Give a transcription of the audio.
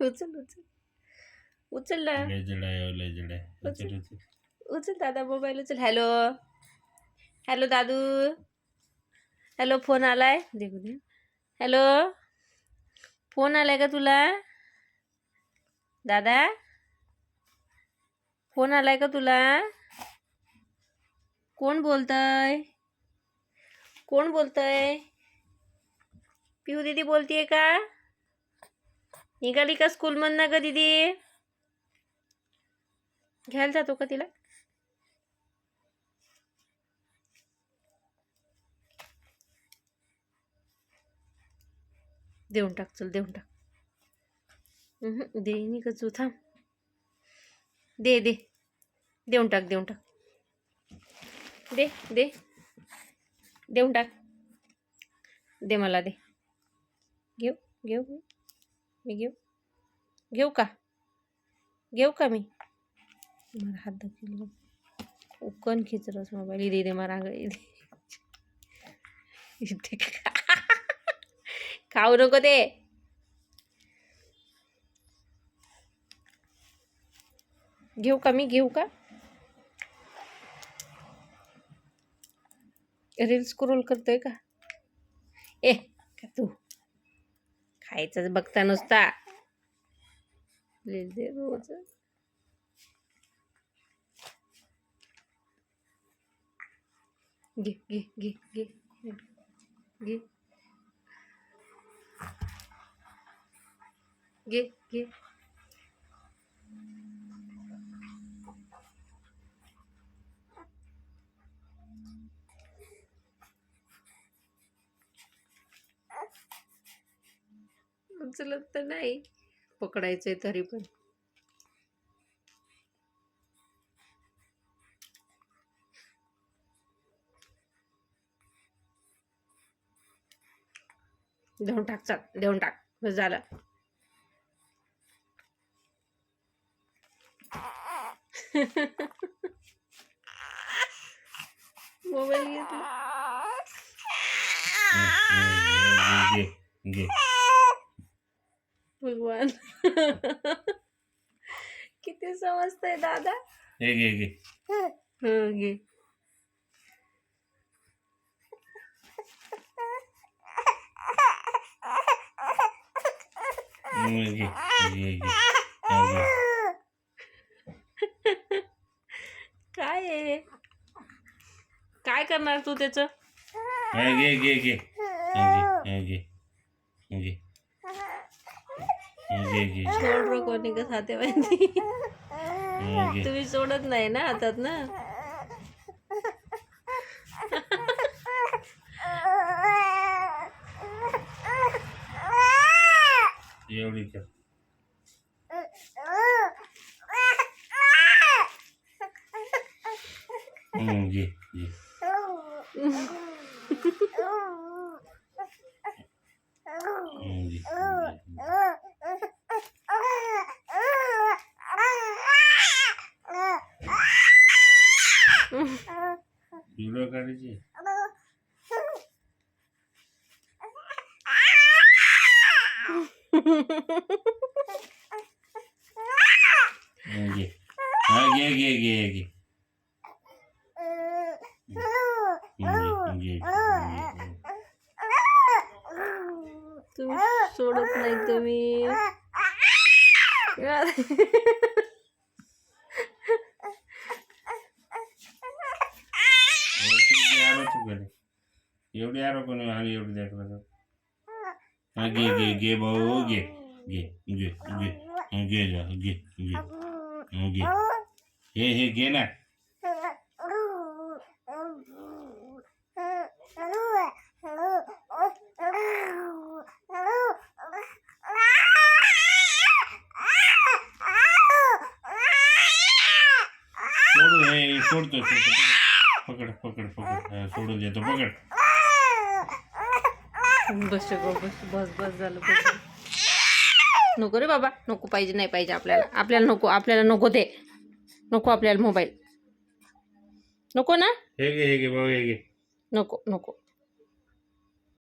उचल उचल उचल ना लय जड आहे लय जड आहे उचल, उचल. उचल दादा मोबाईल उचल हॅलो हॅलो दादू हॅलो फोन आलाय देखू दे हॅलो फोन आलाय का तुला दादा फोन आलाय का तुला कोण बोलतय कोण बोलतय पिऊ दीदी बोलतीये का निघाली का स्कूलमधनं का दीदी? घ्यायला जातो का तिला? देऊन टाक, चल देऊन टाक. दे का तू, थांब. दे दे. देऊन टाक देऊन टाक. दे दे. देऊन टाक. दे मला, दे. घेऊ घेऊ. मी का घेऊ का मी मला हात उकन खिचरस मोबाईल इथे दे मला आगळ खा. खाऊ नको ते घेऊ का मी घेऊ का रील स्क्रोल करतोय का ए का तू? खायचंच बघता नुसता. रील दे रोज. घे घे घे घे घे. घे घे. उचलत तर नाही पकडायचंय तरी पण. देऊन टाक चाल देऊन टाक. झालं. मोबाईल घेतला. घे, घे. भगवान. किती समजतंय दादा. हे घे घे. हं, घे. हम्म, घे घे घे. हा, घे. काय आहे काय करणार तू त्याच? हा, घे घे घे. हा, घे हा, घे घे. घे घे सोड कोणी का खाते माहिती तुम्ही सोडत नाही ना हातात ना? एवढी कर घे घे घे, घे. व्हिडिओ काढायची घे हा घे घे घे. तुम्ही सोडत नाही तुम्ही एवढी आरो तू घरी एवढी आरो कोणी आणि एवढी दाखवलं हा घे घे घे भाऊ घे घे घे घे घे जा घे घे हा, घे हे हे घे ना। सोडू हे सोडतो सोडतो पकड पकड पकड। सोड़ सोडून देतो पकड। बस गो बस बस बस झालं बस नको रे बाबा नको पाहिजे नाही पाहिजे आपल्याला. आपल्याला नको आपल्याला नको ते. नको आपल्याला मोबाईल नको ना? हे घे हे घे भाऊ हे घे. नको नको.